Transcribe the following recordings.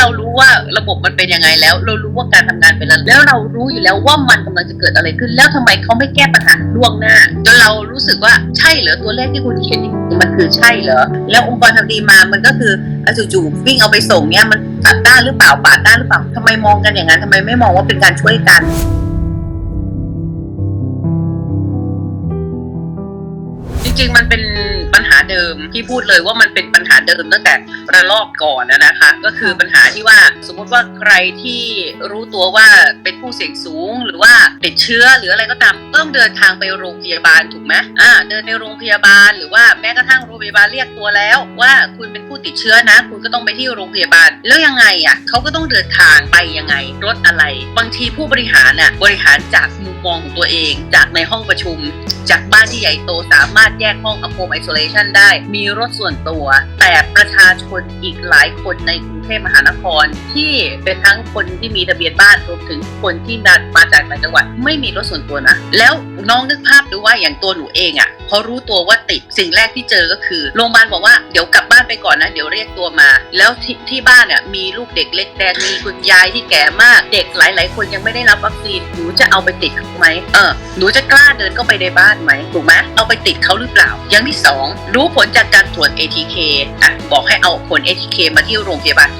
เรารู้ว่าระบบมันเป็นยังไงแล้ว เรารู้ว่าการทำงานเป็นอะไรแล้วเรารู้อยู่แล้วว่ามันกำลังจะเกิดอะไรขึ้น แล้วทำไมเขาไม่แก้ปัญหาล่วงหน้าจนเรารู้สึกว่าใช่เหรอตัวเลขที่คุณเขียนมันคือใช่เหรอแล้วองค์กรทำดีมามันก็คือจู่ๆวิ่งเอาไปส่งเนี่ยมันตัดด้านหรือเปล่าปาดด้านหรือเปล่าทำไมมองกันอย่างนั้นทำไมไม่มองว่าเป็นการช่วยกัน หาเดิมที่พูดเลยว่ามันเป็นปัญหาเดิมตั้งแต่ระลอกก่อนนะคะ ก็คือปัญหาที่ว่าสมมุติว่าใครที่รู้ตัวว่าเป็นผู้เสี่ยงสูง หรือว่าติดเชื้อหรืออะไรก็ตามต้องเดินทางไปโรงพยาบาลถูกไหมอ่าเดินในโรงพยาบาลหรือว่าแม้กระทั่งโรงพยาบาลเรียกตัวแล้ว ว่าคุณเป็นผู้ติดเชื้อนะ คุณก็ต้องไปที่โรงพยาบาล แล้วยังไงอะเขาก็ต้องเดินทางไปยังไง รถอะไร บางทีผู้บริหารน่ะบริหารจากมุมมองของตัวเอง จากในห้องประชุม จากบ้านที่ใหญ่โตสามารถแยกห้องกับโฮมไอโซเลชันได้ มีรถส่วนตัว แต่ประชาชนอีกหลายคนในกรุงเทพมหานคร ที่เป็นทั้งคนที่มีทะเบียนบ้านรวมถึงคนที่มาจากต่างจังหวัดไม่มีรถส่วนตัวนะ แล้วน้องนึกภาพดูว่าอย่างตัวหนูเองอะ่ะพอรู้ตัวว่าติดสิ่งแรกที่เจอก็คือโรงพยาบาลบอกว่าเดี๋ยวกลับบ้านไปก่อนนะเดี๋ยวเรียกตัวมา แล้วที่ที่บ้านอะมีลูกเด็กเล็กแดงมีคุณยายที่แก่มากเด็กหลาย ๆ คนยังไม่ได้รับวัคซีนหนูจะเอาไปติดเขาไหมเออหนูจะกล้าเดินเข้าไปในบ้านไหมถูกไหมเอาไปติดเขาหรือเปล่า อย่างที่สองรู้ผลจากการตรวจ ATK อะบอกให้เอาผล ATK มาที่โรงพยาบาล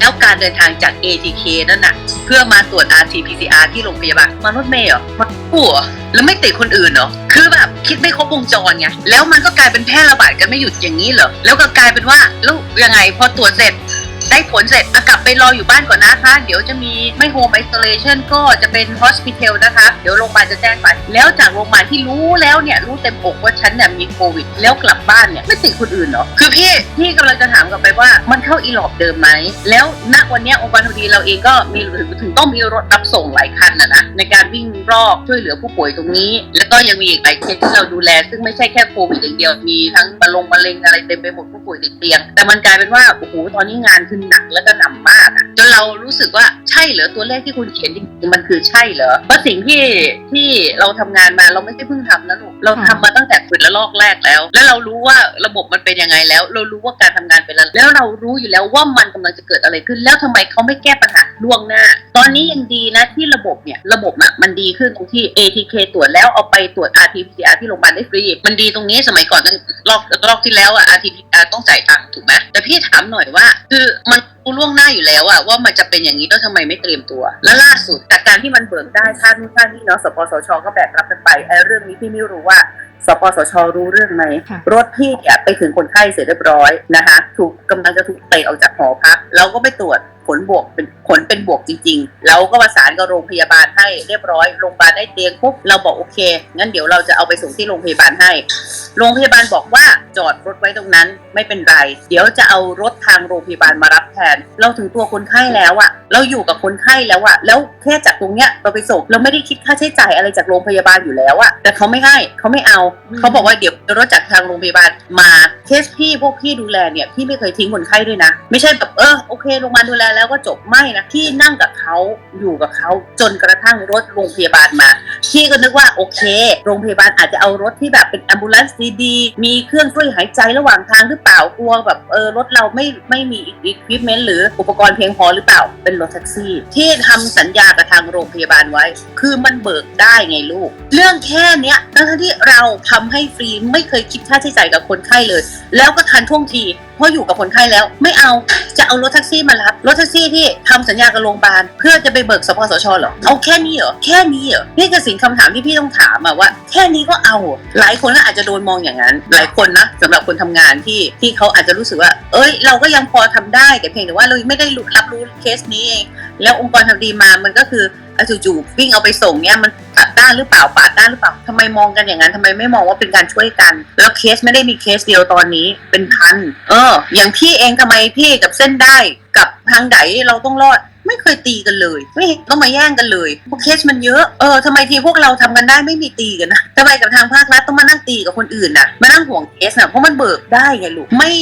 แล้วการเดินทางจาก ATK นั่นน่ะเพื่อมาตรวจ RT-PCR ที่โรงพยาบาลมารถเมล์เหรอมาผู้เหรอแล้วไม่ติดคนอื่นเหรอ คือแบบคิดไม่ครบวงจรไงแล้วมันก็กลายเป็นแพร่ระบาดกันไม่หยุดอย่างนี้เหรอแล้วก็กลายเป็นว่าแล้วยังไงพอตรวจเสร็จ ได้ผลเสร็จอะกลับไปรออยู่บ้านก่อนนะคะ เดี๋ยวจะมีไม่โฮมไอโซเลชันก็จะเป็นฮอสพิทอลนะคะ เดี๋ยวโรงพยาบาลจะแจ้งไปแล้วจากโรงพยาบาลที่รู้แล้วเนี่ยรู้เต็มอกว่าฉันเนี่ยมีโควิด แล้วกลับบ้านเนี่ยไม่ติดคนอื่นหรอคือพี่พี่กำลังจะถามกลับไปว่ามันเข้าอีหลอบเดิมไหมแล้วณวันนี้องค์กรทดีเราเองก็มีถึงต้องมีรถรับส่งหลายคันนะนะในการวิ่งรอบช่วยเหลือผู้ป่วยตรงนี้ แล้วก็ยังมีอีกหลายเคสที่เราดูแล ซึ่งไม่ใช่แค่โควิดอย่างเดียวมีทั้งมะลงมะเร็งอะไรเต็มไปหมดผู้ป่วยติดเตียง แต่มันกลายเป็นว่าโอ้โหตอนนี้งานคือหนักแล้วก็หนำมา จนเรารู้สึกว่าใช่เหรอตัวเลขที่คุณเขียนจริงๆมันคือใช่เหรอเพราะสิ่งที่ที่เราทำงานมาเราไม่ได้เพิ่งทำนะลูกเราทำมาตั้งแต่ฝึกและลอกแรกแล้ว แล้วเรารู้ว่าระบบมันเป็นยังไงแล้ว เรารู้ว่าการทำงานเป็นอะไรแล้วเรารู้อยู่แล้วว่ามันกำลังจะเกิดอะไรขึ้น แล้วทำไมเขาไม่แก้ปัญหาล่วงหน้า ตอนนี้ยังดีนะที่ระบบเนี่ยระบบอะมันดีขึ้นตรงที่ ATK ตรวจแล้วเอาไปตรวจ RT-PCR ที่โรงพยาบาลได้ฟรีมันดีตรงนี้สมัยก่อนเรอบรอบที่แล้วอะ RT-PCR ต้องจ่ายตังค์ถูกไหมแต่พี่ถามหน่อยว่า คือมัน รู้ล่วงหน้าอยู่แล้วอะว่ามันจะเป็นอย่างนี้แล้วทำไมไม่เตรียมตัว และล่าสุดจากการที่มันเบิกได้ท่านท่านที่เนาะสปสชก็แบกรับกันไปไอ้เรื่องนี้พี่ไม่รู้ว่าสปสชรู้เรื่องไหมค่ะรถพี่เนี่ยไปถึงคนไข้เสร็จเรียบร้อยนะคะถูกกำลังจะถูกเตะออกจากหอพัก เราก็ไปตรวจผลบวกเป็นผลเป็นบวกจริงๆ เราก็ประสานกับโรงพยาบาลให้เรียบร้อยโรงพยาบาลได้เตียงปุ๊บเราบอกโอเค งั้นเดี๋ยวเราจะเอาไปส่งที่โรงพยาบาลให้ โรงพยาบาลบอกว่าจอดรถไว้ตรงนั้นไม่เป็นไร เดี๋ยวจะเอารถทางโรงพยาบาลมารับแทน เราถึงตัวคนไข้แล้วอะเราอยู่กับคนไข้แล้วอะแล้วแค่จากตรงเนี้ยเราไปส่งเราไม่ได้คิดค่าใช้จ่ายอะไรจากโรงพยาบาลอยู่แล้วอะแต่เขาไม่ให้เขาไม่เอาอืมเขาบอกว่าเดี๋ยวรถจากทางโรงพยาบาลมาเคสพี่พวกพี่ดูแลเนี่ยพี่ไม่เคยทิ้งคนไข้ด้วยนะ ไม่ใช่แบบเออโอเคโรงพยาบาลดูแลแล้วก็จบไม่นะพี่นั่งกับเขาอยู่กับเขาจนกระทั่งรถโรงพยาบาลมาพี่ก็นึกว่าโอเค โรงพยาบาลอาจจะเอารถที่แบบเป็น a m b u l a n c e ดีๆมีเครื่องช่วยหายใจระหว่างทางหรือเปล่ากลัวแบบเออรถเราไม่ไม่มีอุปกรณ์หรืออุปกรณ์เพียงพอหรือเปล่าเป็นรถแท็กซี่ ที่ทำสัญญากับทางโรงพยาบาลไว้ คือมันเบิกได้ไงลูก เรื่องแค่เนี้ยทั้งที่เราทำให้ฟรีไม่เคยคิดค่าใช้จ่ายกับคนไข้เลย แล้วก็ทันท่วงทีเพราะอยู่กับคนไข้แล้ว ไม่เอาจะเอารถแท็กซี่มารับรถแท็กซี่ที่ทำสัญญากับโรงพยาบาลเพื่อจะไปเบิกสปสชเหรอเอาแค่นี้เหรอแค่นี้เหรอนี่คือสิ่งคำถามที่พี่ต้องถามอะว่า แค่นี้ก็เอา หลายคนก็อาจจะโดนมองอย่างนั้น หลายคนนะสำหรับคนทำงานที่ที่เขาอาจจะรู้สึกว่า เอ้ย เราก็ยังพอทำได้แต่เพียงแต่ว่าเราไม่ได้รับรู้เคสนี้เองแล้วองค์กรทำดีมามันก็คืออจู่ๆวิ่งเอาไปส่งเนี่ยมัน ตัดด้านหรือเปล่าปาดด้านหรือเปล่าทำไมมองกันอย่างนั้นทำไมไม่มองว่าเป็นการช่วยกัน แล้วเคสไม่ได้มีเคสเดียวตอนนี้เป็นพันเออ อย่างพี่เองทำไมพี่กับเส้นได้กับทางไหนเราต้องรอด ไม่เคยตีกันเลย ไม่ต้องมาแย่งกันเลยพราะเคสมันเยอะเออทำไมทีพวกเราทำกันได้ไม่มีตีกันนะทำไมกับทางภาครัฐต้องมานั่งตีกับคนอื่นน่ะมานั่งห่วงเคสน่ะเพราะมันเบิกได้ไงลูกไม่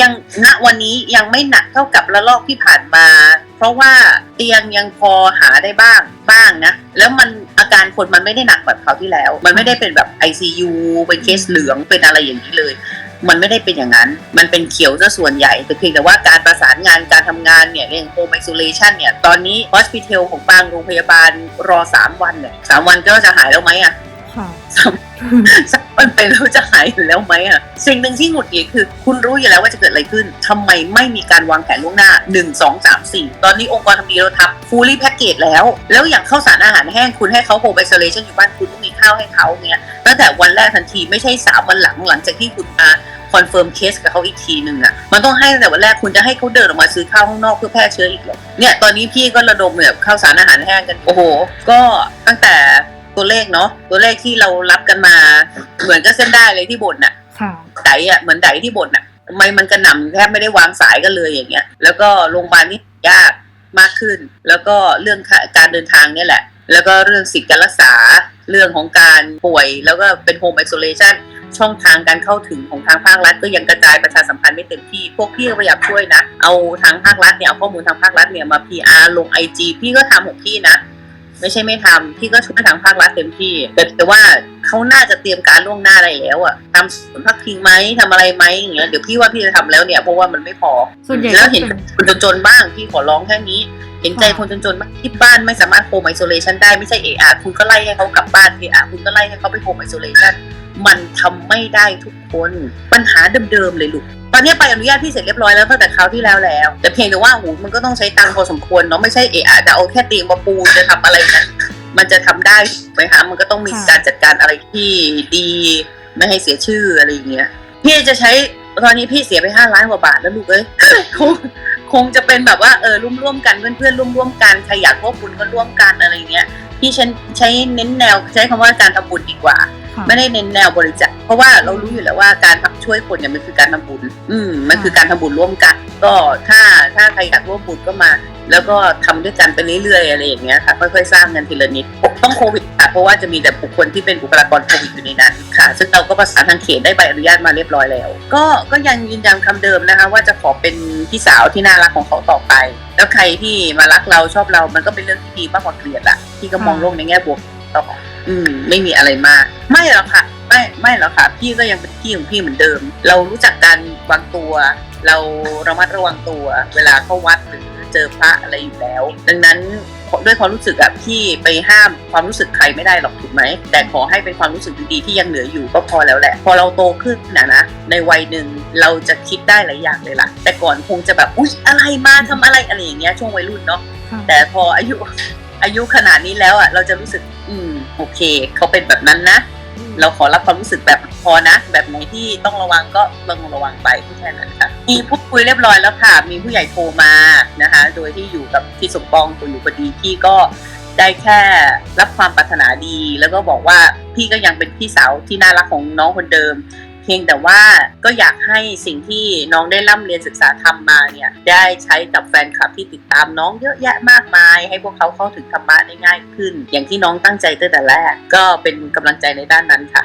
ยังณวันนี้ยังไม่หนักเท่ากับระลอกที่ผ่านมา เพราะว่าเตียงยังพอหาได้บ้างบ้างนะแล้วมันอาการคนมันไม่ได้หนักแบบคราวที่แล้ว มันไม่ได้เป็นแบบ ICU เป็นเคสเหลืองเป็นอะไรอย่างนี้เลย มันไม่ได้เป็นอย่างนั้น มันเป็นเขียวซะส่วนใหญ่ แต่เพียงแต่ว่าการประสานงานการทำงานเนี่ยเรื่องโฮมไอโซเลชันเนี่ย ตอนนี้ฮอสพิทอลของบางโรงพยาบาลรอ 3 วันเนี่ยสามวันก็จะหายแล้วไหมอะ่ะ มสักวันเป็นแล้วจะหายอยู่แล้วไหมอะสิ่งหนึ่งที่หงุดหงิดคือ คุณรู้อยู่แล้วว่าจะเกิดอะไรขึ้นทำไมไม่มีการวางแผนล่วงหน้า1 2 3 4ตอนนี้องค์กรทำดีเราทำ fully package แล้ว แล้วอย่างข้าวสารอาหารแห้งคุณให้เขา home isolation อยู่บ้านคุณต้องมีข้าวให้เขาเนี่ยตั้งแต่วันแรกทันทีไม่ใช่3วันหลังหลังจากที่คุณมาคอนเฟิร์มเคสกับเขาอีกทีหนึ่งอะมันต้องให้ตั้งแต่วันแรกคุณจะให้เขาเดินออกมาซื้อข้าวข้างนอกเพื่อแพร่เชื้ออีกเหรอเนี่ยตอนนี้พี่ก็ระดมแบบข้าวสารอาหารแห้งกัน โอ้โห ก็ตั้งแต่ ตัวเลขเนาะตัวเลขที่เรารับกันมา เหมือนก็เส้นได้เลยที่บ่นน่ะค่ะไดอะเหมือนไดที่บ่นน่ะทำไมมันกระหน่ำแทบไม่ได้วางสายกันเลยอย่างเงี้ย แล้วก็โรงพยาบาลนี่ยากมากขึ้น แล้วก็เรื่องการเดินทางเนี่ยแหละ แล้วก็เรื่องสิทธิการรักษาเรื่องของการป่วย แล้วก็เป็นโฮมไอโซเลชันช่องทางการเข้าถึงของทางภาครัฐ ก็ยังกระจายประชาสัมพันธ์ไม่เต็มที่ พวกพี่ก็พยายามช่วยนะ เอาทางภาครัฐเนี่ยเอาข้อมูลทางภาครัฐเนี่ยมา PR ลงไอจีพี่ก็ทำของพี่นะ ไม่ใช่ไม่ทำพี่ก็ช่วยทางภาครัฐเต็มที่ แต่แต่ว่าเขาน่าจะเตรียมการล่วงหน้าได้แล้วอะทำศูนย์พักพิงไหมทำอะไรไหมอย่างเงี้ยเดี๋ยวพี่ว่าพี่จะทำแล้วเนี่ยเพราะว่ามันไม่พอส่วนใหญ่แล้วก็เห็นเป็นคนจนๆบ้างพี่ขอร้องแค่นี้เห็นใจคนจนๆบ้างที่บ้านไม่สามารถโฮมไอโซเลชันได้ไม่ใช่เอะอะคุณก็ไล่ให้เขากลับบ้านเอะอะคุณก็ไล่ให้เขาไปโฮมไอโซเลชัน มันทำไม่ได้ทุกคนปัญหาเดิมๆเลยลูกตอนนี้ไปอนุญาตพี่เสร็จเรียบร้อยแล้วตั้งแต่คราวที่แล้วแล้ว แต่เพียงแต่ว่าหูมันก็ต้องใช้ตังค์พอสมควรเนาะไม่ใช่เอะอะจะเอาแค่เตียงมาปูจะทำอะไรนั้นมันจะทำได้ถูกไหมคะมันก็ต้องมีการจัดการอะไรที่ดี ไม่ให้เสียชื่ออะไรอย่างเงี้ยพี่จะใช้ตอนนี้พี่เสียไปห้าล้านกว่าบาทแล้วลูกเอ้ยคงคงจะเป็นแบบว่าเออร่วมร่วมๆกันเพื่อนๆร่วมร่วมๆกันใครอยากร่วมบุญก็ร่วมกันอะไรเงี้ยพี่ใช้ใช้เน้นแนวใช้คำว่าการทำบุญดีกว่าค่ะ ไม่ได้เน้นแนวบริจาคเพราะว่าเรารู้อยู่แล้วว่าการช่วยคนเนี่ยมันคือการทำบุญ อืมมันคือการทำบุญร่วมกัน ก็ถ้าถ้าใครอยากร่วมบุญก็มา แล้วก็ทำด้วยกันไปเรื่อยๆอะไรอย่างเงี้ยค่ะค่อยๆสร้างกันทีละนิดต้องโควิดค่ะเพราะว่าจะมีแต่บุคคลที่เป็นบุคลากรโควิดอยู่ในนั้นค่ะ ซึ่งเราก็ประสานทางเขตได้ใบอนุญาตมาเรียบร้อยแล้ว ก็ก็ยังยืนยันคำเดิมนะคะ ว่าจะขอเป็นพี่สาวที่น่ารักของเขาต่อไป แล้วใครที่มารักเราชอบเรามันก็เป็นเรื่องที่ดีมากกว่าเกลียดละพี่ก็มองโลกในแง่บวกต่อ อืม ไม่มีอะไรมาก ไม่หรอกค่ะ ไม่ไม่หรอกค่ะ พี่ก็ยังเป็นพี่ของพี่เหมือนเดิม เรารู้จักการวางตัว เราระมัดระวังตัว เวลาเข้าวัดหรือเจอพระอะไรอยู่แล้ว ดังนั้นด้วยความรู้สึกอะพี่ไปห้ามความรู้สึกใครไม่ได้หรอกถูกไหม แต่ขอให้เป็นความรู้สึกดีๆที่ยังเหลืออยู่ก็พอแล้วแหละ พอเราโตขึ้นนะนะ ในวัยหนึ่งเราจะคิดได้หลายอย่างเลยล่ะ แต่ก่อนคงจะแบบอุ๊ยอะไรมาทำอะไรอะไรอย่างเงี้ยช่วงวัยรุ่นเนาะค่ะแต่พออายุ อายุขนาดนี้แล้วอะ เราจะรู้สึก อืม โอเค เขาเป็นแบบนั้นนะ เราขอรับความรู้สึกแบบพอนะ แบบไหนที่ต้องระวังก็ต้องระวังไปแค่นั้นค่ะ มีพูดคุยเรียบร้อยแล้วค่ะ มีผู้ใหญ่โทรมานะคะ โดยที่อยู่กับพี่สมปองตัวอยู่พอดีพี่ก็ได้แค่รับความปรารถนาดี แล้วก็บอกว่าพี่ก็ยังเป็นพี่สาวที่น่ารักของน้องคนเดิม เพียงแต่ว่าก็อยากให้สิ่งที่น้องได้ร่ำเรียนศึกษาทำมาเนี่ยได้ใช้กับแฟนคลับที่ติดตามน้องเยอะแยะมากมาย ให้พวกเขาเข้าถึงธรรมะได้ง่ายขึ้น อย่างที่น้องตั้งใจตั้งแต่แรก ก็เป็นกำลังใจในด้านนั้นค่ะ